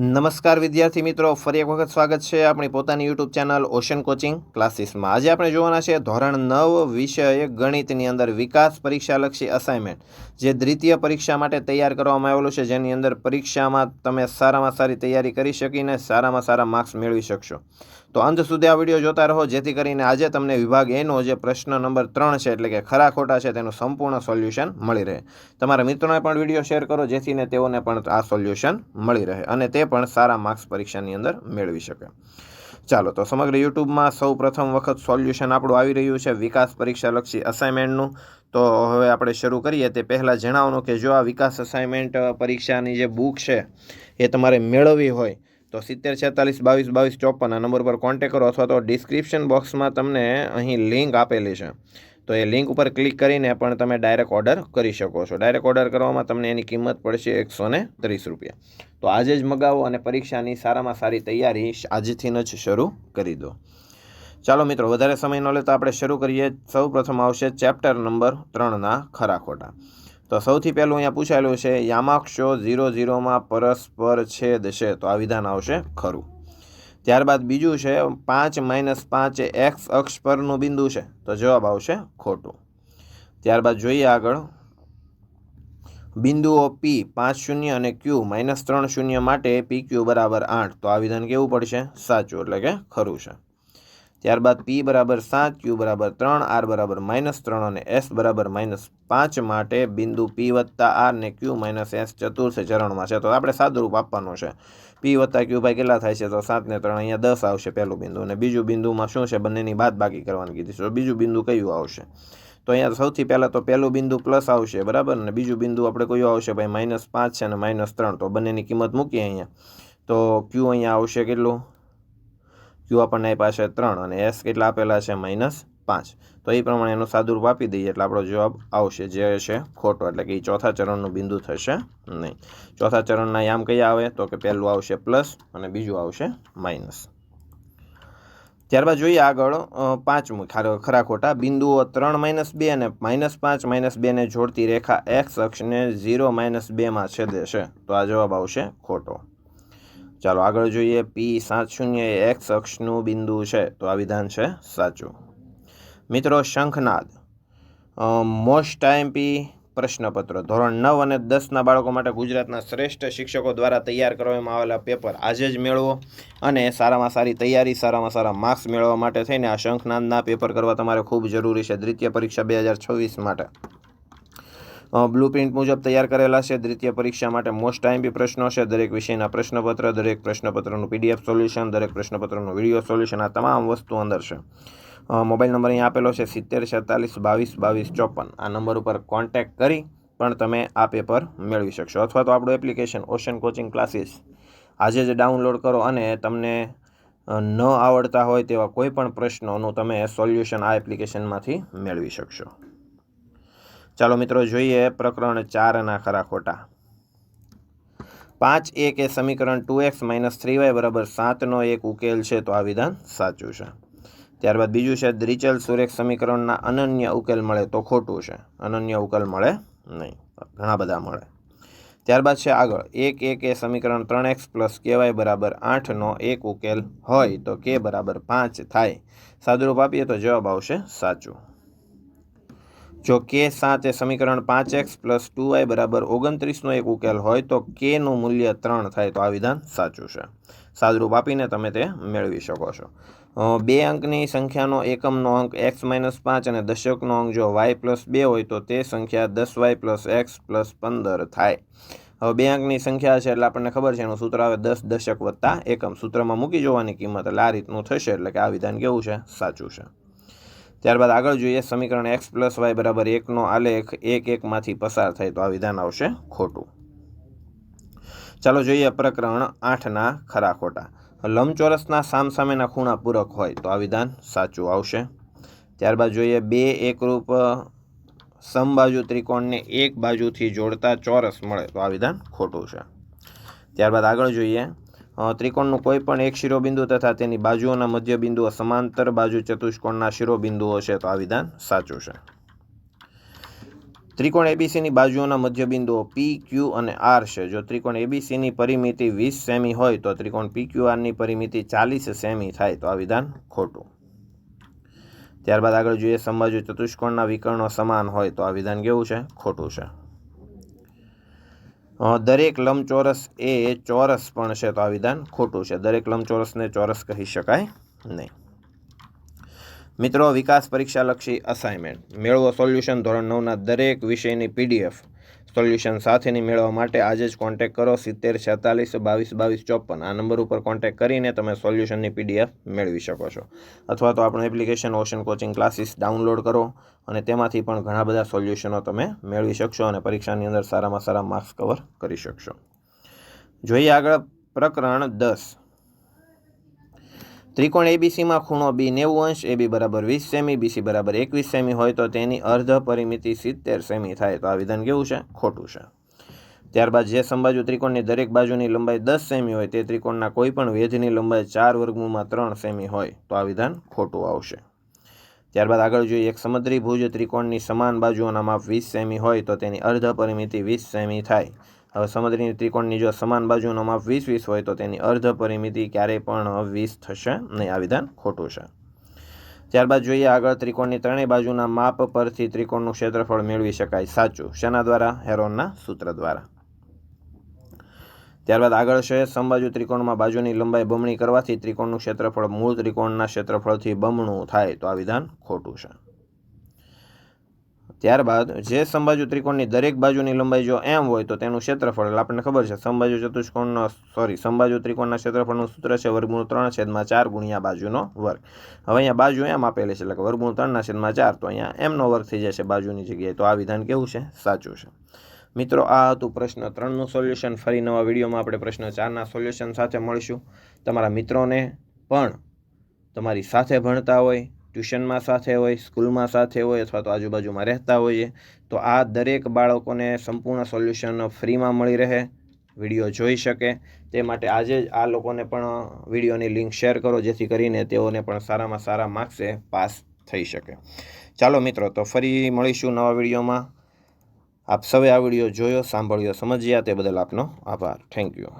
નમસ્કાર વિદ્યાર્થી મિત્રો, ફરી એક વખત સ્વાગત છે આપણી પોતાની યુટ્યુબ ચેનલ ઓશન કોચિંગ ક્લાસીસમાં આજે આપણે જોવાના છે ધોરણ નવ વિષય ગણિતની અંદર વિકાસ પરીક્ષાલક્ષી અસાઇનમેન્ટ જે દ્વિતીય પરીક્ષા માટે તૈયાર કરવામાં આવેલું છે, જેની અંદર પરીક્ષામાં તમે સારામાં સારી તૈયારી કરી શકીને સારામાં સારા માર્ક્સ મેળવી શકશો. તો અંત સુધી આ વીડિયો જોતા રહો, જેથી કરીને આજે તમને વિભાગ એનો જે પ્રશ્ન નંબર ત્રણ છે, એટલે કે ખરા ખોટા છે, તેનું સંપૂર્ણ સોલ્યુશન મળી રહે. તમારા મિત્રોને પણ વીડિયો શેર કરો જેથીને તેઓને પણ આ સોલ્યુશન મળી રહે અને તે પણ સારા માર્ક્સ પરીક્ષાની અંદર મેળવી શકે. ચાલો, તો સમગ્ર યુટ્યુબમાં સૌ પ્રથમ વખત સોલ્યુશન આપણું આવી રહ્યું છે વિકાસ પરીક્ષાલક્ષી અસાઇનમેન્ટનું તો હવે આપણે શરૂ કરીએ તે પહેલાં જણાવવાનું કે જો આ વિકાસ અસાઇનમેન્ટ પરીક્ષાની જે બુક છે એ તમારે મેળવવી હોય, તો સિત્તેર, છેતાલીસ, બાવીસ બાવીસ, ચોપન આ નંબર પર કોન્ટેક કરો અથવા તો ડિસ્ક્રિપ્શન બોક્સમાં તમને અહીં લિંક આપેલી છે. તો એ લિંક ઉપર ક્લિક કરીને પણ તમે ડાયરેક્ટ ઓર્ડર કરી શકો છો. ડાયરેક્ટ ઓર્ડર કરવામાં તમને એની કિંમત પડશે એકસો ને ત્રીસ રૂપિયા. તો આજે જ મગાવો અને પરીક્ષાની સારામાં સારી તૈયારી આજથી જ શરૂ કરી દો. ચાલો મિત્રો, વધારે સમય ન લેતા આપણે શરૂ કરીએ. સૌ પ્રથમ આવશે ચેપ્ટર નંબર ત્રણના ખરા ખોટા. તો સૌથી પહેલું અહીંયા પૂછાયેલું છે, યામાક્ષો ઝીરો ઝીરોમાં પરસ્પર છેદ છે. તો આ વિધાન આવશે ખરું. ત્યારબાદ બીજું છે, પાંચ માઇનસ પાંચ એ એક્સ અક્ષ પરનું બિંદુ છે. તો જવાબ આવશે ખોટું. ત્યારબાદ જોઈએ આગળ. બિંદુઓ પી પાંચ શૂન્ય અને ક્યુ માઇનસ ત્રણ શૂન્ય માટે પી ક્યુ બરાબર આઠ. તો આ વિધાન કેવું પડશે? સાચું, એટલે કે ખરું છે. ત્યારબાદ પી બરાબર સાત ક્યુ બરાબર ત્રણ આર બરાબર માઇનસ ત્રણ અને એસ બરાબર માઇનસ પાંચ માટે બિંદુ પી વત્તા આર ને ક્યુ માઇનસ એસ ચતુર્થ ચરણમાં છે. તો આપણે સાદુરૂપ આપવાનું છે. પી વત્તા ક્યુ ભાઈ કેટલા થાય છે? તો સાત ને ત્રણ અહીંયા દસ આવશે પહેલું બિંદુ. અને બીજું બિંદુમાં શું છે? બંનેની બાદ બાકી કરવાની કીધી છે. તો બીજું બિંદુ કયું આવશે? તો અહીંયા સૌથી પહેલાં તો પહેલું બિંદુ પ્લસ આવશે, બરાબર? ને બીજું બિંદુ આપણે કયું આવશે ભાઈ? માઇનસ પાંચ છે અને માઇનસ ત્રણ. તો બંનેની કિંમત મૂકીએ અહીંયા. તો ક્યુ અહીંયા આવશે કેટલું? ક્યુ આપણને આપ્યા છે ત્રણ અને એસ કેટલા આપેલા છે? માઇનસ પાંચ. તો એ પ્રમાણે એનું સાદુરૂપ આપી દઈએ એટલે આપણો જવાબ આવશે જે છે ખોટો. એટલે કે એ ચોથા ચરણનું બિંદુ થશે નહીં. ચોથા ચરણના યામ કયા આવે? તો કે પહેલું આવશે પ્લસ અને બીજું આવશે માઇનસ ત્યારબાદ જોઈએ આગળ પાંચમું. ખરા ખોટા બિંદુઓ ત્રણ માઇનસ બે અને માઇનસ પાંચ માઇનસ બેને જોડતી રેખા એક્સ અક્ષને ઝીરો માઇનસ બેમાં છેદે છે. તો આ જવાબ આવશે ખોટો. ચાલો આગળ જોઈએ. પી સાત શૂન્ય એક્સ અક્ષનું બિંદુ છે. તો આ વિધાન છે સાચું. મિત્રો, શંખનાદ. મોસ્ટ ટાઈમ પી પ્રશ્નપત્ર. ધોરણ નવ અને દસના બાળકો માટે ગુજરાતના શ્રેષ્ઠ શિક્ષકો દ્વારા તૈયાર કરવામાં આવેલા પેપર આજે જ મેળવો અને સારામાં સારી તૈયારી, સારામાં સારા માર્ક્સ મેળવવા માટે થઈને આ શંખનાદના પેપર કરવા તમારે ખૂબ જરૂરી છે દ્વિતીય પરીક્ષા બે હજાર છવ્વીસ માટે. બ્લુ પ્રિન્ટ મુજબ તૈયાર કરેલા છે. દ્વિતીય પરીક્ષા માટે મોસ્ટ ટાઈમ બી પ્રશ્નો છે. દરેક વિષયના પ્રશ્નપત્ર, દરેક પ્રશ્નપત્રનું પીડીએફ સોલ્યુશન દરેક પ્રશ્નપત્રનું વીડિયો સોલ્યુશન આ તમામ વસ્તુ અંદર છે. મોબાઈલ નંબર અહીં આપેલો છે સિત્તેર, છેતાલીસ, બાવીસ બાવીસ, ચોપન. આ નંબર ઉપર કોન્ટેક્ટ કરી પણ તમે આ પેપર મેળવી શકશો. અથવા તો આપણું એપ્લિકેશન ઓશન કોચિંગ ક્લાસીસ આજે જ ડાઉનલોડ કરો અને તમને ન આવડતા હોય તેવા કોઈ પણ પ્રશ્નોનું તમે સોલ્યુશન આ એપ્લિકેશનમાંથી મેળવી શકશો. ચાલો મિત્રો જોઈએ પ્રકરણ ચારના ખરા ખોટા. પાંચ એક એ સમીકરણ two X minus three Y બરાબર સાતનો એક ઉકેલ છે તો આ વિધાન સાચું છે. ત્યારબાદ બીજું છે દ્રિચલ સુરેખ સમીકરણના અનન્ય ઉકેલ મળે તો ખોટું છે. અનન્ય ઉકેલ મળે નહીં. ઘણા બધા મળે. ત્યારબાદ છે આગળ. એક એક એ સમીકરણ ત્રણ એક્સ પ્લસ કેવાય બરાબર આઠનો એક ઉકેલ હોય તો કે બરાબર પાંચ થાય. સાદુરૂપ આપીએ તો જવાબ આવશે સાચું. જો કે સાત સમીકરણ પાંચ એક્સ પ્લસ ટુ વાય બરાબર ઓગણત્રીસનો એક ઉકેલ હોય તો કેનું મૂલ્ય ત્રણ થાય તો આ વિધાન સાચું છે. સાદરૂપ આપીને તમે તે મેળવી શકો છો. બે અંકની સંખ્યાનો એકમનો અંક એક્સ માઇનસ પાંચ અને દશકનો અંક જો વાય પ્લસ બે હોય તો તે સંખ્યા દસ વાય પ્લસ એક્સ પ્લસ પંદર થાય. હવે બે અંકની સંખ્યા છે એટલે આપણને ખબર છે એનું સૂત્ર આવે દસ દશક વત્તા એકમ. સૂત્રમાં મૂકી જોવાની કિંમત એટલે આ રીતનું થશે એટલે કે આ વિધાન કેવું છે? સાચું છે. ત્યારબાદ આગળ જોઈએ સમીકરણ એક્સ પ્લસ વાય બરાબર એકનો આલેખ એક એકમાંથી પસાર થાય તો આ વિધાન આવશે ખોટું. ચાલો જોઈએ પ્રકરણ આઠના ખરા ખોટા. લંબચોરસના સામસામેના ખૂણા પૂરક હોય તો આ વિધાન સાચું આવશે. ત્યારબાદ જોઈએ બે એકરૂપ સમબાજુ ત્રિકોણને એક બાજુથી જોડતા ચોરસ મળે તો આ વિધાન ખોટું છે. ત્યારબાદ આગળ જોઈએ ત્રિકોણનું કોઈ પણ એક શિરોબિંદુ તથા તેની બાજુઓના મધ્યબિંદુઓ સમાંતર, બાજુ ચતુષ્કોણના શિરોબિંદુઓ છે, તો આ વિધાન સાચું છે. ત્રિકોણ એબીસીની બાજુઓના મધ્યબિંદુઓ પી ક્યુ અને આર છે. જો ત્રિકોણ એબીસીની પરિમિતિ વીસ સેમી હોય, તો ત્રિકોણ પી ક્યુ આરની પરિમિતિ ચાલીસ સેમી થાય, તો આ વિધાન ખોટું. ત્યારબાદ આગળ જોઈએ, સમબાજુ ચતુષ્કોણના વિકર્ણો સમાન હોય, તો આ વિધાન કેવું છે? ખોટું છે. દરેક લંબચોરસ એ ચોરસ પણ છે તો આ વિધાન ખોટું છે. દરેક લંબચોરસને ચોરસ કહી શકાય નહીં. મિત્રો, વિકાસ પરીક્ષાલક્ષી અસાઇનમેન્ટ મેળવો સોલ્યુશન ધોરણ નવના દરેક વિષયની પીડીએફ સોલ્યુશન સાથેની મેળવવા માટે આજે જ કોન્ટેક્ટ કરો. સિત્તેર, છેતાલીસ, બાવીસ બાવીસ, ચોપન. આ નંબર ઉપર કોન્ટેક્ટ કરીને તમે સોલ્યુશનની પીડીએફ મેળવી શકો છો. અથવા તો આપણું application ocean coaching classes download કરો અને તેમાંથી પણ ઘણા બધા સોલ્યુશનો તમે મેળવી શકશો અને પરીક્ષાની અંદર સારામાં સારા માર્ક્સ કવર કરી શકશો. જોઈએ આગળ પ્રકરણ દસ. ત્રિકોણ એબીસીમાં ખૂણો બી નેવું અંશ એબી બરાબર વીસ સેમી બીસી બરાબર એકવીસ સેમી હોય તો તેની અર્ધ પરિમિતિ સિત્તેર સેમી થાય. તો આ વિધાન કેવું છે? ખોટું છે. ત્યારબાદ જે સંબાજુ ત્રિકોણની દરેક બાજુની લંબાઈ દસ સેમી હોય, તે ત્રિકોણના કોઈ પણ વેધની લંબાઈ ચાર વર્ગમૂળમાં ત્રણ સેમી હોય, તો આ વિધાન ખોટું આવશે. ત્યારબાદ આગળ જોઈએ, એક સમદ્રી ભુજ ત્રિકોણની સમાન બાજુઓના માપ વીસ સેમી હોય, તો તેની અર્ધ પરિમિતિ વીસ સેમી થાય. હવે સમદ્રી ત્રિકોણની જો સમાન બાજુનો માપ વીસ વીસ હોય તો તેની અર્ધ પરિમિતિ ક્યારેય પણ વીસ થશે નહીં. આ વિધાન ખોટું છે. ત્યારબાદ જોઈએ આગળ ત્રિકોણની ત્રણેય બાજુના માપ પરથી ત્રિકોણનું ક્ષેત્રફળ મેળવી શકાય. સાચું. શેના દ્વારા? હેરોનના સૂત્ર દ્વારા. ત્યારબાદ આગળ છે, સમબાજુ ત્રિકોણમાં બાજુની લંબાઈ બમણી કરવાથી ત્રિકોણનું ક્ષેત્રફળ મૂળ ત્રિકોણના ક્ષેત્રફળથી બમણું થાય. તો આ વિધાન ખોટું છે. ત્યારબાદ જે સમબાજુ ત્રિકોણની દરેક બાજુની લંબાઈ જો એમ હોય તો તેનું ક્ષેત્રફળ આપણને ખબર છે સમબાજુ ચતુષ્કોણનો સોરી સમબાજુ ત્રિકોણના ક્ષેત્રફળનું સૂત્ર છે વર્ગમૂળ ત્રણ છેદમાં ચાર ગુણ્યા બાજુનો વર્ગ. હવે અહીંયા બાજુ એમ આપેલી છે, એટલે કે વર્ગમૂળ ત્રણના છેદમાં ચાર, તો અહીંયા એમનો વર્ગ થઈ જશે બાજુની જગ્યાએ. તો આ વિધાન કેવું છે? સાચું છે. મિત્રો, આ હતું પ્રશ્ન ત્રણનું સોલ્યુશન. ફરી નવા વિડીયોમાં આપણે પ્રશ્ન ચારના સોલ્યુશન સાથે મળીશું. તમારા મિત્રોને પણ તમારી સાથે ભણતા હોય ટ્યુશનમાં સાથે હોય, સ્કૂલમાં સાથે હોય અથવા તો આજુબાજુમાં રહેતા હોઈએ, તો આ દરેક બાળકોને સંપૂર્ણ સોલ્યુશન ફ્રીમાં મળી રહે, વીડિયો જોઈ શકે. તે માટે આજે જ આ લોકોને પણ વિડીયોની લિંક શેર કરો, જેથી કરીને તેઓને પણ સારામાં સારા માર્ક્સે પાસ થઈ શકે. ચાલો મિત્રો, તો ફરી મળીશું નવા વિડીયોમાં. આપ સૌએ આ વીડિયો જોયો, સાંભળ્યો, સમજ્યા, તે બદલ આપનો આભાર. Thank you.